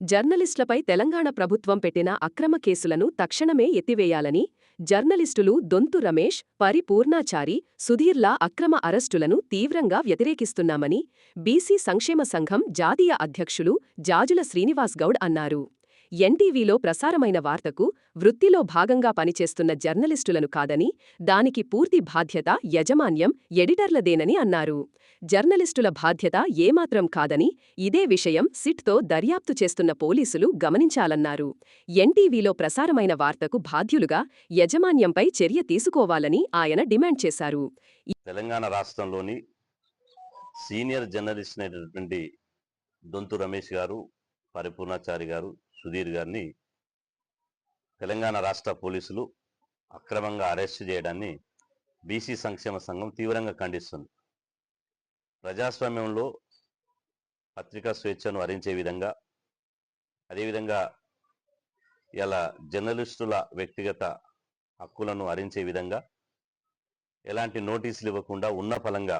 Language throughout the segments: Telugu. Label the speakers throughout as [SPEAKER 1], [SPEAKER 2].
[SPEAKER 1] జర్నలిస్టులపై తెలంగాణ ప్రభుత్వం పెట్టిన అక్రమ కేసులను తక్షణమే ఎత్తివేయాలని జర్నలిస్టులు దొంతు రమేష్ పరి పూర్ణాచారి సుధీర్ల అక్రమ అరెస్టులను తీవ్రంగా వ్యతిరేకిస్తున్నామని బీసీ సంక్షేమ సంఘం జాతీయ అధ్యక్షులు జాజుల శ్రీనివాస్ గౌడ్ అన్నారు. ఎన్టీవీలో ప్రసారమైన వార్తకు వృత్తిలో భాగంగా పనిచేస్తున్న జర్నలిస్టులను కాదని దానికి పూర్తి బాధ్యత యజమాన్యం ఎడిటర్లదేనని అన్నారు. జర్నలిస్టుల బాధ్యత ఏమాత్రం కాదని ఇదే విషయం సిట్తో దర్యాప్తు చేస్తున్న పోలీసులు గమనించాలన్నారు. ఎన్టీవీలో ప్రసారమైన వార్తకు బాధ్యులుగా యజమాన్యంపై చర్య తీసుకోవాలని ఆయన డిమాండ్ చేశారు.
[SPEAKER 2] తెలంగాణ రాష్ట్రంలోని సీనియర్ జర్నలిస్ట్ అయినటువంటి దొంతు రమేష్ గారు పరిపూర్ణాచారి గారు సుధీర్ గారిని తెలంగాణ రాష్ట్ర పోలీసులు అక్రమంగా అరెస్ట్ చేయడాన్ని బీసీ సంక్షేమ సంఘం తీవ్రంగా ఖండిస్తుంది. ప్రజాస్వామ్యంలో పత్రికా స్వేచ్ఛను హరించే విధంగా అదేవిధంగా ఇలా జర్నలిస్టుల వ్యక్తిగత హక్కులను హరించే విధంగా ఎలాంటి నోటీసులు ఇవ్వకుండా ఉన్న ఫలంగా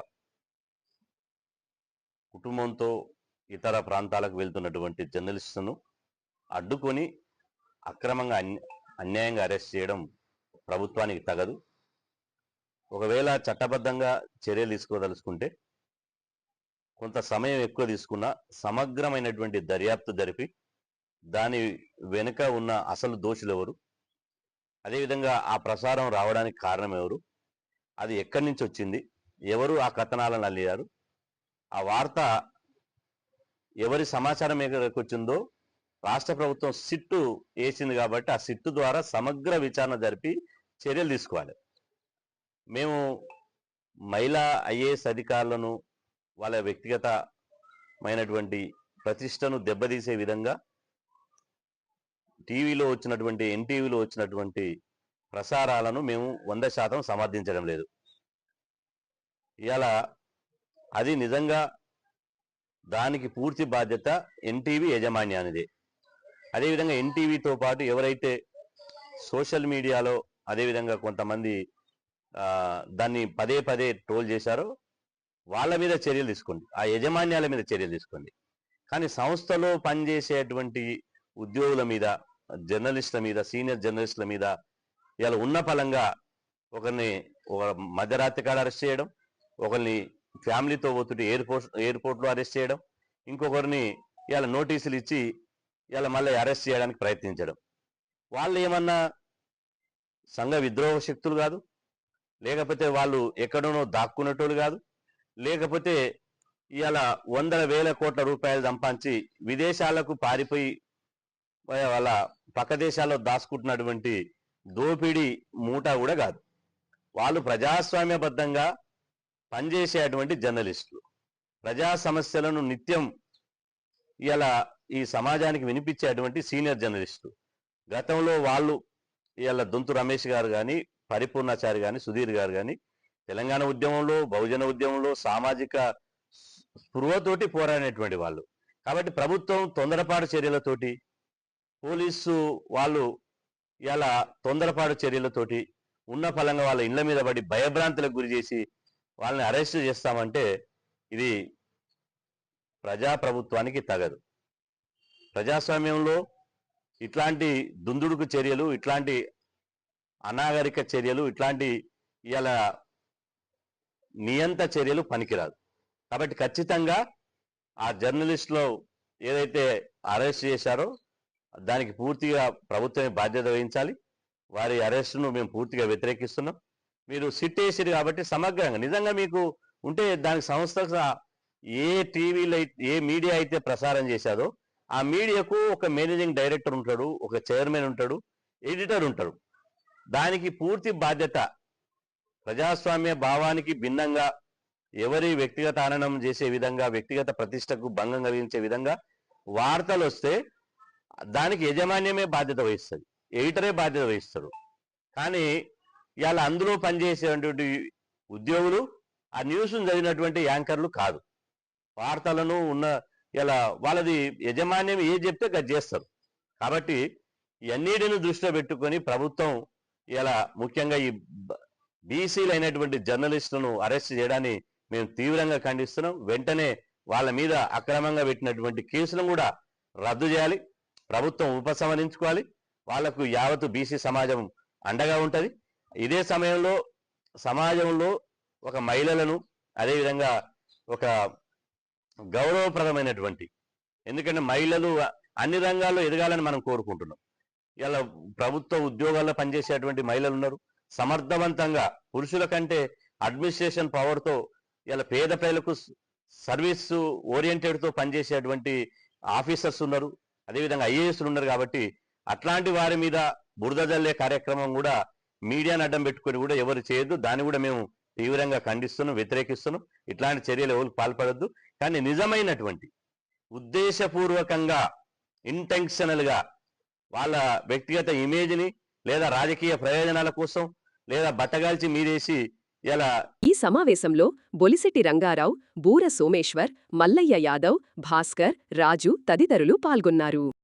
[SPEAKER 2] కుటుంబంతో ఇతర ప్రాంతాలకు వెళ్తున్నటువంటి జర్నలిస్టును అడ్డుకొని అక్రమంగా అన్య అన్యాయంగా అరెస్ట్ చేయడం ప్రభుత్వానికి తగదు. ఒకవేళ చట్టబద్ధంగా చర్యలు తీసుకోదలుచుకుంటే కొంత సమయం ఎక్కువ తీసుకున్న సమగ్రమైనటువంటి దర్యాప్తు జరిపి దాని వెనుక ఉన్న అసలు దోషులు ఎవరు? అదేవిధంగా ఆ ప్రసారం రావడానికి కారణం ఎవరు? అది ఎక్కడి నుంచి వచ్చింది? ఎవరు ఆ కథనాలను అల్లారు? ఆ వార్త ఎవరి సమాచారం ఎక్కడికి వచ్చిందో రాష్ట్ర ప్రభుత్వం సిట్టు వేసింది కాబట్టి ఆ సిట్టు ద్వారా సమగ్ర విచారణ జరిపి చర్యలు తీసుకోవాలి. మేము మహిళా ఐఏఎస్ అధికారులను వాళ్ళ వ్యక్తిగతమైనటువంటి ప్రతిష్టను దెబ్బతీసే విధంగా టీవీలో వచ్చినటువంటి ఎన్టీవీలో వచ్చినటువంటి ప్రసారాలను మేము వంద శాతం సమర్థించడం లేదు. ఇలా అది నిజంగా దానికి పూర్తి బాధ్యత ఎన్టీవీ యజమాన్యానిదే. అదేవిధంగా ఎన్టీవీతో పాటు ఎవరైతే సోషల్ మీడియాలో అదేవిధంగా కొంతమంది దాన్ని పదే పదే ట్రోల్ చేశారో వాళ్ళ మీద చర్యలు తీసుకోండి. ఆ యజమాన్యాల మీద చర్యలు తీసుకోండి. కానీ సంస్థలో పనిచేసేటువంటి ఉద్యోగుల మీద జర్నలిస్టుల మీద సీనియర్ జర్నలిస్టుల మీద ఇలా ఉన్న ఫలంగా ఒకరిని ఒక మధ్యరాత్రి కాడ అరెస్ట్ చేయడం ఒకరిని ఫ్యామిలీతో పోతుంటే ఎయిర్పోర్ట్ ఎయిర్పోర్ట్లో అరెస్ట్ చేయడం ఇంకొకరిని ఇలా నోటీసులు ఇచ్చి ఇలా మళ్ళీ అరెస్ట్ చేయడానికి ప్రయత్నించడం. వాళ్ళు ఏమన్నా సంఘ విద్రోహ శక్తులు కాదు లేకపోతే వాళ్ళు ఎక్కడనో దాక్కునేటోళ్ళు కాదు లేకపోతే ఇవాళ వందల వేల కోట్ల రూపాయలు సంపాదించి విదేశాలకు పారిపోయి వాళ్ళ పక్క దేశాల్లో దాచుకుంటున్నటువంటి దోపిడీ మూట కూడా కాదు. వాళ్ళు ప్రజాస్వామ్యబద్ధంగా పనిచేసేటువంటి జర్నలిస్టులు. ప్రజా సమస్యలను నిత్యం ఇలా ఈ సమాజానికి వినిపించేటువంటి సీనియర్ జర్నలిస్టు. గతంలో వాళ్ళు ఇవాళ దొంతు రమేష్ గారు కానీ పరిపూర్ణాచారి కానీ సుధీర్ గారు కానీ తెలంగాణ ఉద్యమంలో బహుజన ఉద్యమంలో సామాజిక స్పృహతోటి పోరాడినటువంటి వాళ్ళు. కాబట్టి ప్రభుత్వం తొందరపాటు చర్యలతోటి పోలీసు వాళ్ళు ఇలా తొందరపాటు చర్యలతోటి ఉన్న ఫలంగా వాళ్ళ ఇళ్ళ మీద పడి భయభ్రాంతులకు గురి చేసి వాళ్ళని అరెస్ట్ చేస్తామంటే ఇది ప్రజాప్రభుత్వానికి తగదు. ప్రజాస్వామ్యంలో ఇట్లాంటి దుందుడుకు చర్యలు ఇట్లాంటి అనాగరిక చర్యలు ఇట్లాంటి ఇవాళ నియంత చర్యలు పనికిరాదు. కాబట్టి ఖచ్చితంగా ఆ జర్నలిస్టులో ఏదైతే అరెస్ట్ చేశారో దానికి పూర్తిగా ప్రభుత్వమే బాధ్యత వహించాలి. వారి అరెస్టును మేము పూర్తిగా వ్యతిరేకిస్తున్నాం. మీరు సిట్ వేసిరు కాబట్టి సమగ్రంగా నిజంగా మీకు ఉంటే దానికి సంస్థ ఏ టీవీలో ఏ మీడియా అయితే ప్రసారం చేశారో ఆ మీడియాకు ఒక మేనేజింగ్ డైరెక్టర్ ఉంటాడు ఒక చైర్మన్ ఉంటాడు ఎడిటర్ ఉంటాడు. దానికి పూర్తి బాధ్యత ప్రజాస్వామ్య భావానికి భిన్నంగా ఎవరి వ్యక్తిగత ఆనందం చేసే విధంగా వ్యక్తిగత ప్రతిష్టకు భంగం కలిగించే విధంగా వార్తలు వస్తే దానికి యజమాన్యమే బాధ్యత వహిస్తుంది ఎడిటరే బాధ్యత వహిస్తాడు. కానీ ఇవాళ అందులో పనిచేసేటువంటి ఉద్యోగులు ఆ న్యూస్ను చదివినటువంటి యాంకర్లు కాదు. వార్తలను ఉన్న ఇలా వాళ్ళది యజమాన్యం ఏది చెప్తే అది చేస్తారు. కాబట్టి ఇవన్నీటిని దృష్టిలో పెట్టుకొని ప్రభుత్వం ఇలా ముఖ్యంగా ఈ బీసీలు అయినటువంటి జర్నలిస్టులను అరెస్ట్ చేయడాన్ని మేము తీవ్రంగా ఖండిస్తున్నాం. వెంటనే వాళ్ళ మీద అక్రమంగా పెట్టినటువంటి కేసులను కూడా రద్దు చేయాలి. ప్రభుత్వం ఉపసంహరించుకోవాలి వాళ్ళకు యావత్తు బీసీ సమాజం అండగా ఉంటుంది. ఇదే సమయంలో సమాజంలో ఒక మహిళలను అదేవిధంగా ఒక గౌరవప్రదమైనటువంటి. ఎందుకంటే మహిళలు అన్ని రంగాల్లో ఎదగాలని మనం కోరుకుంటున్నాం. ఇలా ప్రభుత్వ ఉద్యోగాల్లో పనిచేసేటువంటి మహిళలు ఉన్నారు సమర్థవంతంగా పురుషుల కంటే అడ్మినిస్ట్రేషన్ పవర్తో ఇలా పేద ప్రజలకు సర్వీస్ ఓరియంటెడ్తో పనిచేసేటువంటి ఆఫీసర్స్ ఉన్నారు. అదేవిధంగా ఐఏఎస్లు ఉన్నారు కాబట్టి అట్లాంటి వారి మీద బురద జల్లే కార్యక్రమం కూడా మీడియాను అడ్డం పెట్టుకొని కూడా ఎవరు చేయొద్దు. దాన్ని కూడా మేము తీవ్రంగా ఖండిస్తున్నాం వ్యతిరేకిస్తున్నాం. ఇట్లాంటి చర్యలు ఎవరికి పాల్పడద్దు. కానీ నిజమైనటువంటి ఉద్దేశపూర్వకంగా ఇంటెన్షనల్గా వాళ్ళ వ్యక్తిగత ఇమేజ్ని లేదా రాజకీయ ప్రయోజనాల కోసం లేదా బట్టగాల్చి మీదేసి ఇలా
[SPEAKER 1] ఈ సమావేశంలో బొలిశెట్టి రంగారావు బూర సోమేశ్వర్ మల్లయ్య యాదవ్ భాస్కర్ రాజు తదితరులు పాల్గొన్నారు.